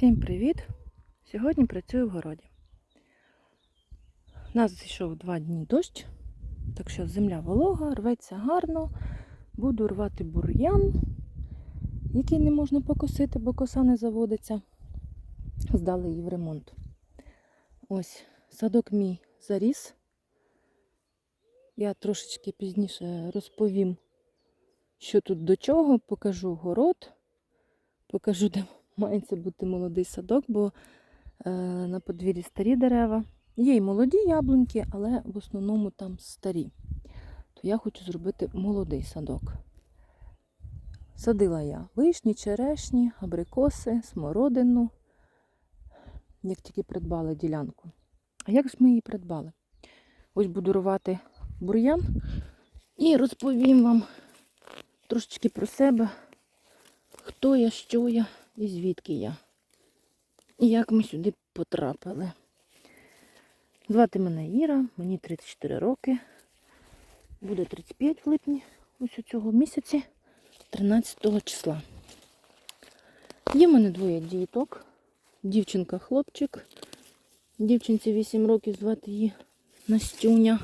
Всім привіт! Сьогодні працюю в городі. У нас зійшов два дні дощ, так що земля волога, рветься гарно. Буду рвати бур'ян, який не можна покосити, бо коса не заводиться. Здали її в ремонт. Ось садок мій заріс. Я трошечки пізніше розповім, що тут до чого, покажу город, покажу, де мається бути молодий садок, бо е, на подвір'ї старі дерева. Є й молоді яблуньки, але в основному там старі. То я хочу зробити молодий садок. Садила я вишні, черешні, абрикоси, смородину, як тільки придбала ділянку. А як ж ми її придбали? Ось буду рвати бур'ян і розповім вам трошечки про себе, хто я, що я і звідки я. І як ми сюди потрапили. Звати мене Іра, мені 34 роки. Буде 35 в липні ось у цього місяці, 13 числа. Є в мене двоє діток. Дівчинка, хлопчик. Дівчинці 8 років звати її Настюня.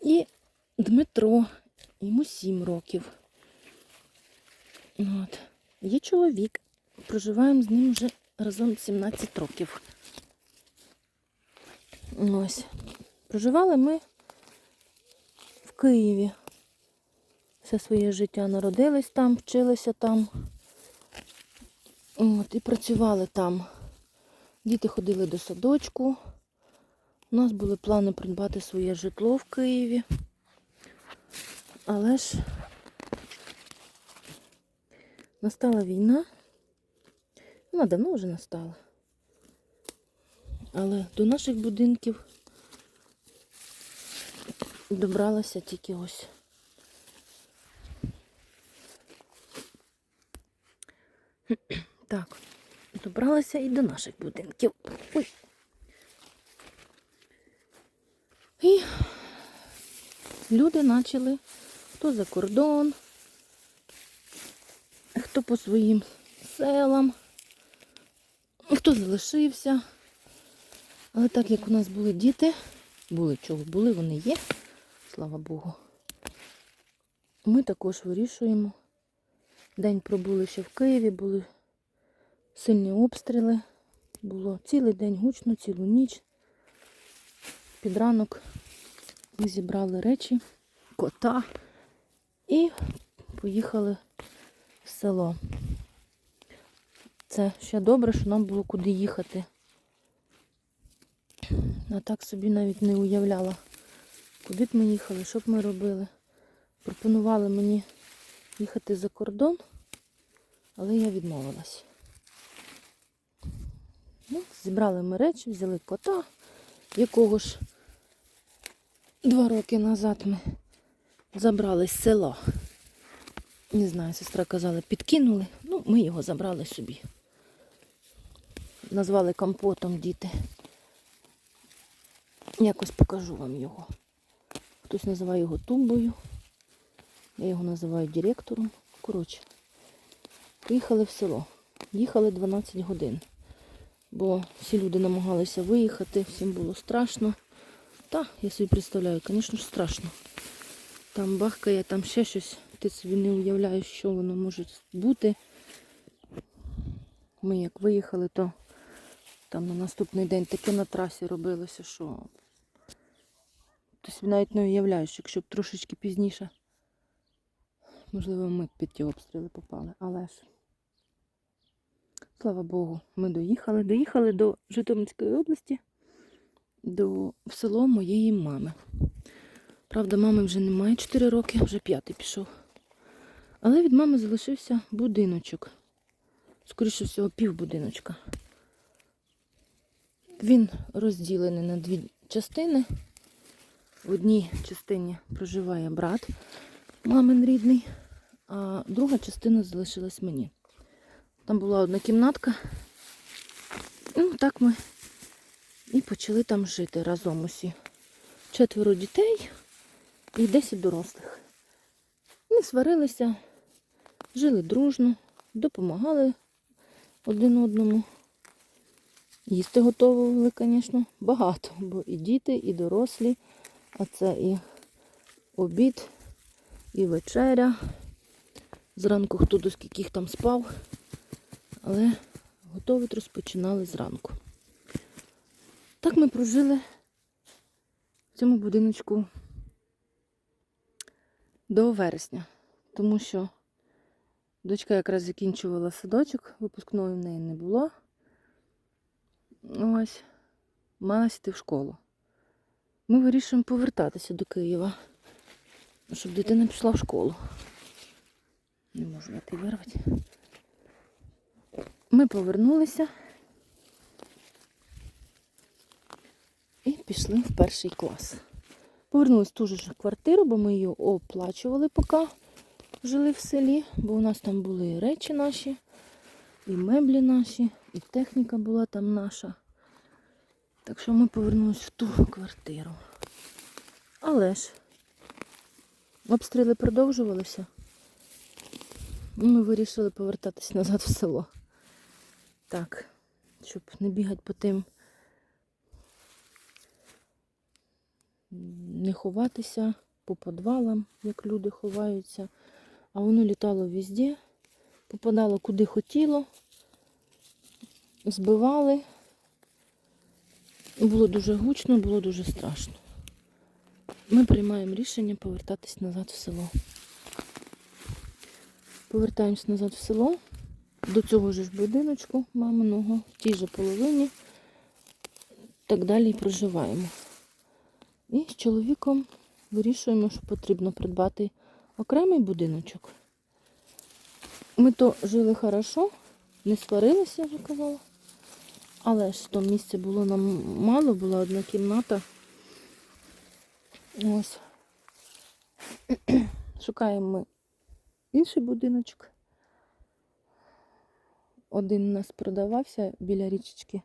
І Дмитро, йому 7 років. От. Є чоловік. Проживаємо з ним вже разом 17 років. Ось. Проживали ми в Києві. Все своє життя народились там, вчилися там. От, і працювали там. Діти ходили до садочку. У нас були плани придбати своє житло в Києві. Але ж настала війна. Вона давно вже настала. Але до наших будинків добралася тільки ось. Так, добралася і до наших будинків. Ой. І люди почали хто за кордон, хто по своїм селам, хто залишився. Але так як у нас були діти, були чого були, вони є, слава Богу. Ми також вирішуємо. День пробули ще в Києві, були сильні обстріли. Було цілий день гучно, цілу ніч. Під ранок ми зібрали речі, кота і поїхали в село. Це ще добре, що нам було куди їхати. А так собі навіть не уявляла, куди б ми їхали, що б ми робили. Пропонували мені їхати за кордон, але я відмовилась. Ну, Зібрали ми речі, взяли кота, якого ж два роки назад ми забрали з села. Не знаю, сестра казала, підкинули. Ну, ми його забрали собі. Назвали компотом діти. Якось покажу вам його. Хтось називає його тумбою. Я його називаю директором. Коротше, поїхали в село. Їхали 12 годин. Бо всі люди намагалися виїхати, всім було страшно. Та, я собі представляю, звісно ж, страшно. Там бахкає, там ще щось. Ти собі не уявляєш, що воно може бути. Ми як виїхали, то там на наступний день таке на трасі робилося, що ти собі навіть не уявляєш, якщо б трошечки пізніше, можливо, ми б під ті обстріли попали. Але ж, слава Богу, ми доїхали. Доїхали до Житомирської області, до в село моєї мами. Правда, мами вже немає 4 роки, вже п'ятий пішов. Але від мами залишився будиночок. Скоріше всього, півбудиночка. Він розділений на дві частини. В одній частині проживає брат, мамин рідний, а друга частина залишилась мені. Там була одна кімнатка. Ну, так ми і почали там жити разом усі. Четверо дітей і 10 дорослих. Не сварилися, жили дружно, допомагали один одному. Їсти готували, звісно, багато, бо і діти, і дорослі, а це і обід, і вечеря. Зранку хто до скільких там спав, але готувати розпочинали зранку. Так ми прожили в цьому будиночку до вересня, тому що дочка якраз закінчувала садочок, випускної в неї не було. Ось, мала йти в школу. Ми вирішуємо повертатися до Києва, щоб дитина пішла в школу. Не можу я ти вирвати. Ми повернулися і пішли в перший клас. Повернулись в ту ж квартиру, бо ми її оплачували, поки жили в селі, бо у нас там були і речі наші, і меблі наші, і техніка була там наша. Так що ми повернулись в ту квартиру. Але ж обстріли продовжувалися. Ми вирішили повертатись назад в село. Так, щоб не бігати по тим, не ховатися по подвалам, як люди ховаються. А воно літало везде, попадало куди хотіло, збивали. Було дуже гучно, було дуже страшно. Ми приймаємо рішення повертатись назад в село. Повертаємось назад в село, до цього ж будиночку маминого, в тій же половині. Так далі і проживаємо. І з чоловіком вирішуємо, що потрібно придбати окремий будиночок. Ми то жили хорошо, не сварилися, я вже казала. Але ж то місця було нам мало, була одна кімната. Ось. Шукаємо ми інший будиночок. Один у нас продавався біля річечки.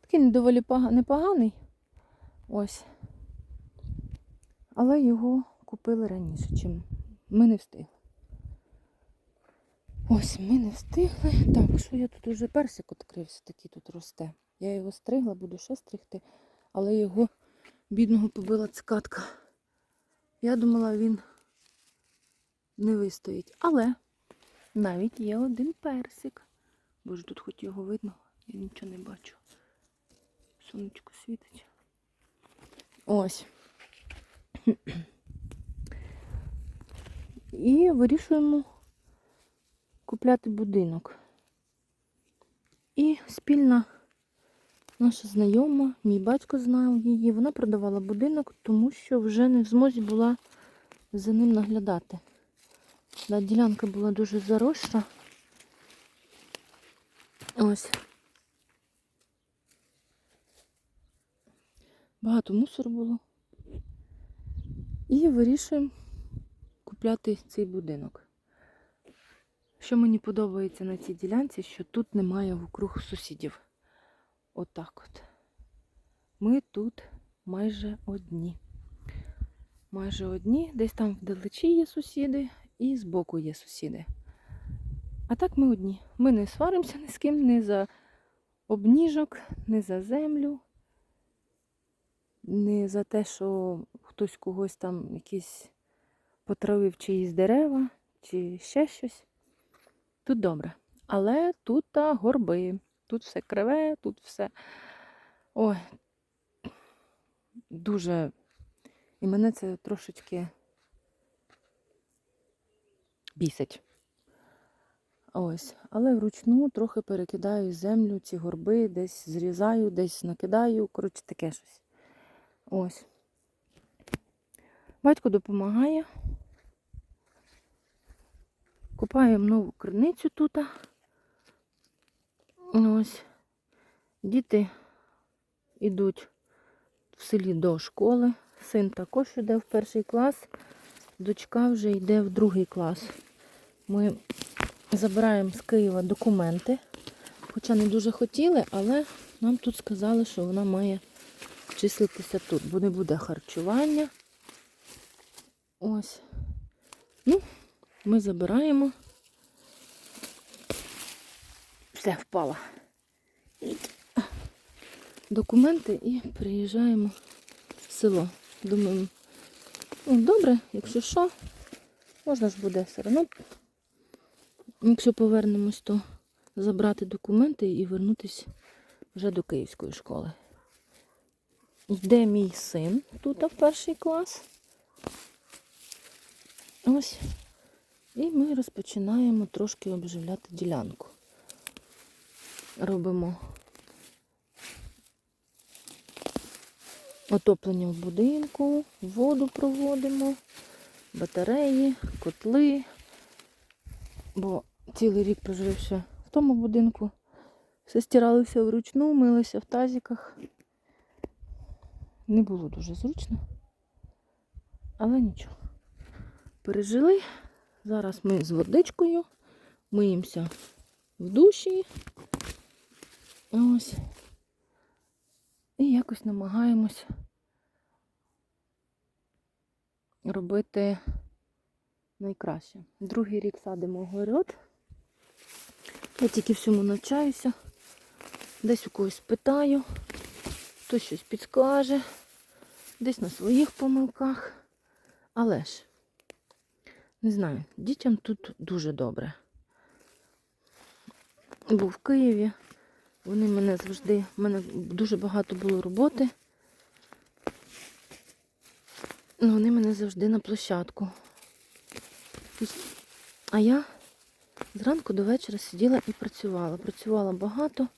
Такий доволі непоганий. Ось. Але його купили раніше, чим ми не встигли. Ось ми не встигли. Так, що я тут уже персик відкрився, такий тут росте. Я його стригла, буду ще стригти, але його бідного побила цикатка. Я думала, він не вистоїть. Але навіть є один персик. Боже, тут хоч його видно, я нічого не бачу. Сонечко світить. Ось. І вирішуємо купляти будинок. І спільна наша знайома, мій батько знав її, вона продавала будинок, тому що вже не в змозі була за ним наглядати. Да, ділянка була дуже заросша. Ось. Багато мусору було. І вирішуємо купляти цей будинок. Що мені подобається на цій ділянці, що тут немає вокруг сусідів. Отак от. Ми тут майже одні. Майже одні. Десь там вдалечі є сусіди і збоку є сусіди. А так ми одні. Ми не сваримося ні з ким, ні за обніжок, ні за землю, не за те, що хтось когось там якісь потравив чиїсь дерева чи ще щось. Тут добре. Але тут та горби. Тут все криве, тут все. Ой. Дуже. І мене це трошечки бісить. Ось. Але вручну трохи перекидаю землю, ці горби, десь зрізаю, десь накидаю. Коротше, таке щось. Ось. Батько допомагає. Купаємо нову криницю тут. Ось. Діти йдуть в селі до школи. Син також йде в перший клас, дочка вже йде в другий клас. Ми забираємо з Києва документи, хоча не дуже хотіли, але нам тут сказали, що вона має числитися тут, бо не буде харчування. Ось. Ну, ми забираємо. Все, впала. Документи і приїжджаємо в село. Думаємо, ну добре, якщо що, можна ж буде все одно. Якщо повернемось, то забрати документи і вернутися вже до київської школи. Йде мій син тут в перший клас. Ось. І ми розпочинаємо трошки обживляти ділянку. Робимо отоплення в будинку, воду проводимо, батареї, котли. Бо цілий рік проживши в тому будинку, все стиралося вручну, милося в тазиках. Не було дуже зручно, але нічого. Пережили. Зараз ми з водичкою миємося в душі. Ось. І якось намагаємось робити найкраще. Другий рік садимо город. Я тільки всьому навчаюся. Десь у когось питаю, хтось щось підскаже, десь на своїх помилках. Але ж, не знаю, дітям тут дуже добре. Був в Києві. Вони мене завжди, в мене дуже багато було роботи. Ну, вони мене завжди на площадку. А я зранку до вечора сиділа і працювала. Працювала багато,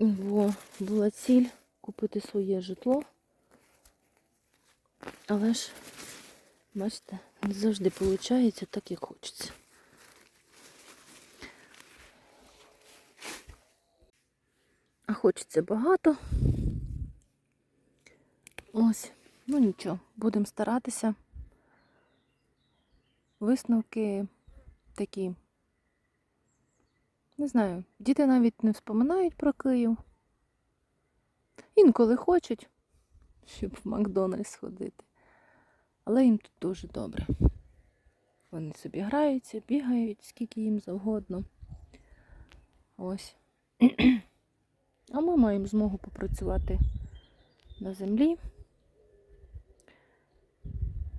бо була ціль купити своє житло. Але ж, бачите, не завжди виходить так, як хочеться. А хочеться багато. Ось, ну нічого, будемо старатися. Висновки такі. Не знаю, діти навіть не вспоминають про Київ. Інколи хочуть, щоб в Макдональдс сходити. Але їм тут дуже добре. Вони собі граються, бігають, скільки їм завгодно. Ось. А ми маємо змогу попрацювати на землі.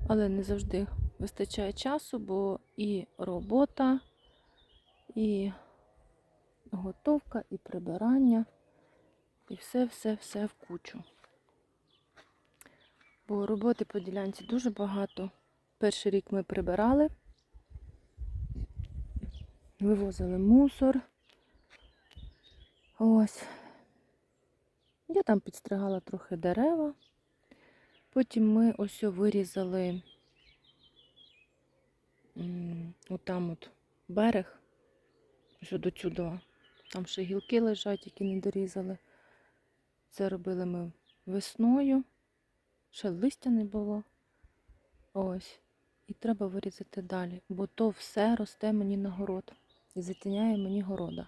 Але не завжди вистачає часу, бо і робота, і готовка, і прибирання, і все-все-все в кучу. Бо роботи по ділянці дуже багато. Перший рік ми прибирали, вивозили мусор. Ось. Я там підстригала трохи дерева. Потім ми ось вирізали отам от берег, що до чудова. Там ще гілки лежать, які не дорізали. Це робили ми весною. Ще листя не було. Ось. І треба вирізати далі, бо то все росте мені на город і затіняє мені города.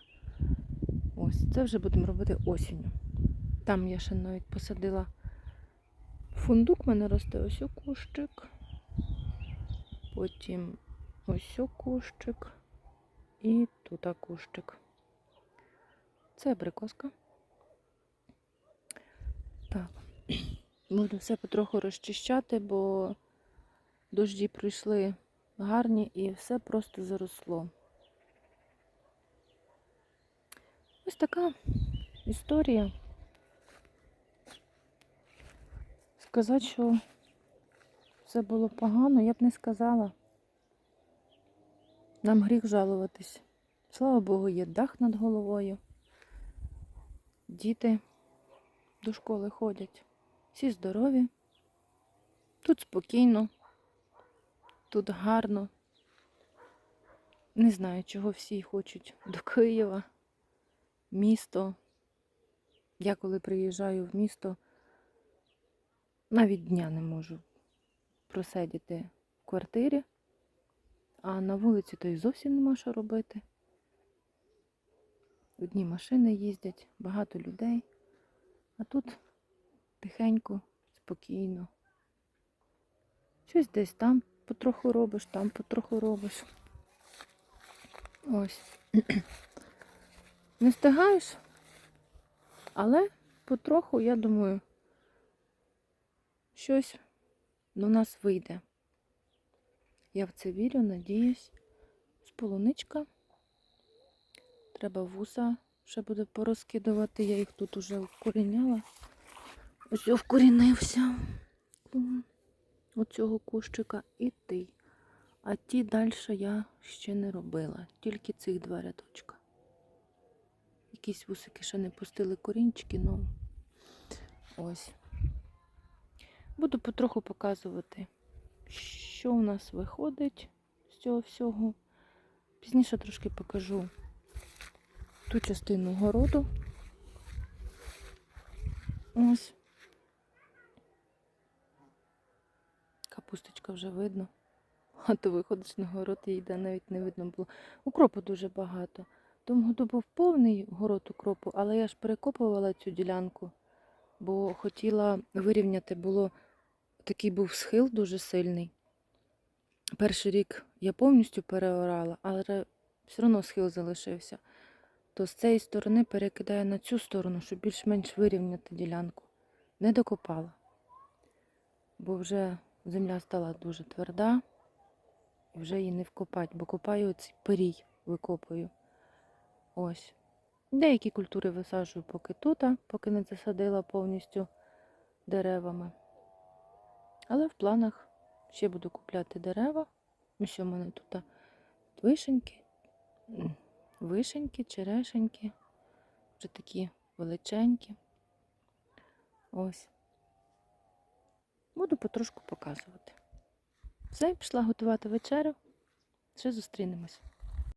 Ось, це вже будемо робити осінню. Там я ще навіть посадила фундук, в мене росте ось о кущик. Потім ось о кущик. І тут кущик. Це абрикоска. Так. Буду все потроху розчищати, бо дожді прийшли гарні і все просто заросло. Ось така історія. Сказати, що все було погано, я б не сказала. Нам гріх жалуватись. Слава Богу, є дах над головою. Діти до школи ходять. Всі здорові. Тут спокійно, тут гарно. Не знаю, чого всі хочуть до Києва, місто. Я коли приїжджаю в місто, навіть дня не можу просидіти в квартирі, а на вулиці то й зовсім нема що робити. Одні машини їздять, багато людей, а тут тихенько, спокійно. Щось десь там потроху робиш, там потроху робиш. Ось. Не встигаєш, але потроху, я думаю, щось до нас вийде. Я в це вірю, надіюсь. З полуничка. Треба вуса ще буде порозкидувати. Я їх тут уже вкоріняла. Ось вкорінився. М, Оцього кущика і ти. А ті далі я ще не робила. Тільки цих два рядочка. Якісь вусики ще не пустили корінчики, ну ось. Буду потроху показувати, що у нас виходить з цього всього. Пізніше трошки покажу ту частину городу. Ось. Капусточка вже видно. А то виходиш на город і йде, навіть не видно було. Укропу дуже багато. Тому году був повний город укропу, але я ж перекопувала цю ділянку, бо хотіла вирівняти, було такий був схил дуже сильний. Перший рік я повністю переорала, але все одно схил залишився. То з цієї сторони перекидаю на цю сторону, щоб більш-менш вирівняти ділянку. Не докопала, бо вже земля стала дуже тверда, і вже її не вкопати, бо копаю оцей перій, викопую. Ось. Деякі культури висаджую поки тут, поки не засадила повністю деревами. Але в планах ще буду купляти дерева. Ну що в мене тут вишеньки, вишеньки, черешеньки, вже такі величенькі. Ось. Буду потрошку показувати. Все, пішла готувати вечерю. Ще зустрінемось.